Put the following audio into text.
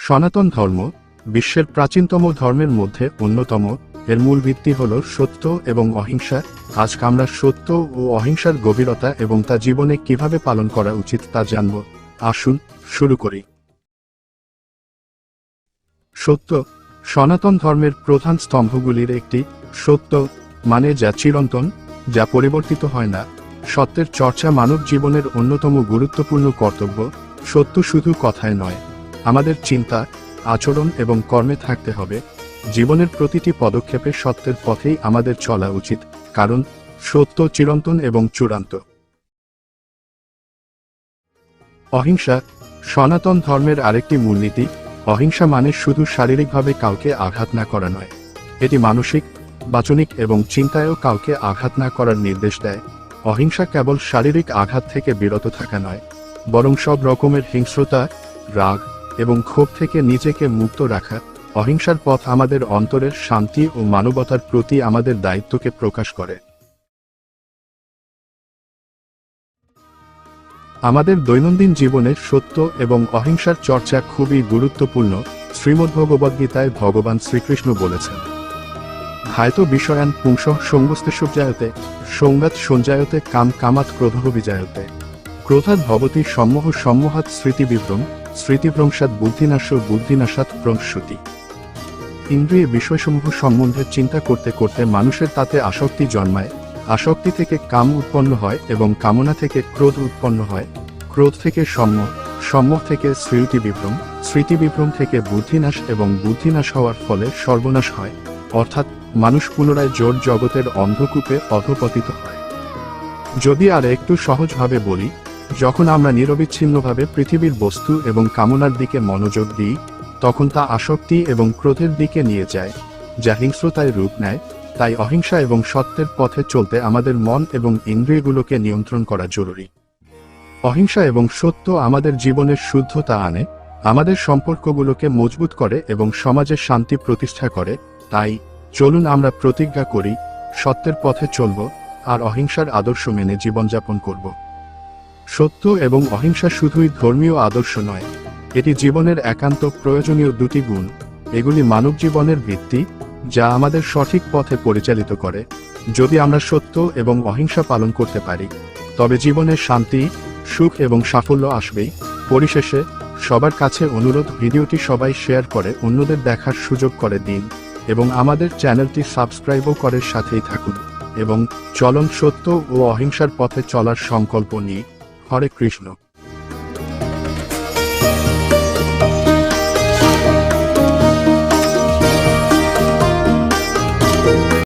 সনাতন ধর্ম, বিশ্বের প্রাচীনতম ধর্মের মধ্যে অন্যতম, এর মূল ভিত্তি হল সত্য এবং অহিংসা। আজকে আমরা সত্য ও অহিংসার গভীরতা এবং তা জীবনে কীভাবে পালন করা উচিত তা জানব। আসুন, শুরু করি। সত্য, সনাতন ধর্মের প্রধান স্তম্ভগুলির একটি সত্য মানে যা চিরন্তন, যা পরিবর্তিত হয় না। সত্যের চর্চা মানব জীবনের অন্যতম গুরুত্বপূর্ণ কর্তব্য। সত্য শুধু কথায় নয় আমাদের চিন্তা, আচরণ এবং কর্মে থাকতে হবে। জীবনের প্রতিটি পদক্ষেপে সত্যের পথেই আমাদের চলা উচিত, কারণ সত্য চিরন্তন এবং চূড়ান্ত। অহিংসা, সনাতন ধর্মের আরেকটি মূলনীতি, অহিংসা মানে শুধু শারীরিকভাবে কাউকে আঘাত না করা নয়। এটি মানসিক, বাচনিক এবং চিন্তায়ও কাউকে আঘাত না করার নির্দেশ দেয়। অহিংসা কেবল শারীরিক আঘাত থেকে বিরত থাকা নয়, বরং সব রকমের হিংস্রতা, রাগ এবং ক্ষোভ থেকে নিজেকে মুক্ত রাখা, অহিংসার পথ আমাদের অন্তরের শান্তি ও মানবতার প্রতি আমাদের দায়িত্বকে প্রকাশ করে। আমাদের দৈনন্দিন জীবনে সত্য এবং অহিংসার চর্চা খুবই গুরুত্বপূর্ণ শ্রীমদ্ভগবদ্গীতায় ভগবান শ্রীকৃষ্ণ বলেছেন। হায়তো বিষয়ান পুংস সঙ্গস্তেশ্বজায়তে সংগাত সঞ্জায়তে কাম কামাত ক্রোধ বিজায়তে। ক্রোধাৎ ভবতী সম্মোহ সম্মোহাত স্মৃতিবিভ্রম স্মৃতিভ্রংসাৎ বুদ্ধিনাশ বুদ্ধিনাশাৎ প্রংসতি ইন্দ্রিয় বিষয়সমূহ সম্বন্ধে চিন্তা করতে করতে মানুষের তাতে আসক্তি জন্মায়। আসক্তি থেকে কাম উৎপন্ন হয় এবং কামনা থেকে ক্রোধ উৎপন্ন হয়। ক্রোধ থেকে সম্মোহ সম্মোহ থেকে স্মৃতি বিভ্রম স্মৃতি বিভ্রম থেকে বুদ্ধিনাশ এবং বুদ্ধিনাশ হওয়ার ফলে সর্বনাশ হয়। অর্থাৎ মানুষ পুনরায় জোর জগতের অন্ধকূপে অধপতিত হয়। যদি আর একটু সহজভাবে বলি যখন আমরা নিরবিচ্ছিন্নভাবে পৃথিবীর বস্তু এবং কামনার দিকে মনোযোগ দিই, তখন তা আসক্তি এবং ক্রোধের দিকে নিয়ে যায়, যা হিংস্রতায় রূপ নেয়, তাই অহিংসা এবং সত্যের পথে চলতে আমাদের মন এবং ইন্দ্রিয়গুলোকে নিয়ন্ত্রণ করা জরুরি। অহিংসা এবং সত্য আমাদের জীবনের শুদ্ধতা আনে, আমাদের সম্পর্কগুলোকে মজবুত করে এবং সমাজে শান্তি প্রতিষ্ঠা করে, তাই চলুন আমরা প্রতিজ্ঞা করি, সত্যের পথে চলব, আর অহিংসার আদর্শ মেনে জীবনযাপন করব। সত্য এবং অহিংসা শুধুই ধর্মীয় আদর্শ নয়, এটি জীবনের একান্ত প্রয়োজনীয় দুটি গুণ। এগুলি মানব জীবনের ভিত্তি, যা আমাদের সঠিক পথে পরিচালিত করে। যদি আমরা সত্য এবং অহিংসা পালন করতে পারি, তবে জীবনে শান্তি, সুখ এবং সাফল্য আসবেই। পরিশেষে, সবার কাছে অনুরোধ, ভিডিওটি সবাই শেয়ার করে অন্যদের দেখার সুযোগ করে দিন এবং আমাদের চ্যানেলটি সাবস্ক্রাইবও করে সাথেই থাকুন এবং চলন সত্য ও অহিংসার পথে চলার সংকল্প নিয়ে হরে কৃষ্ণ।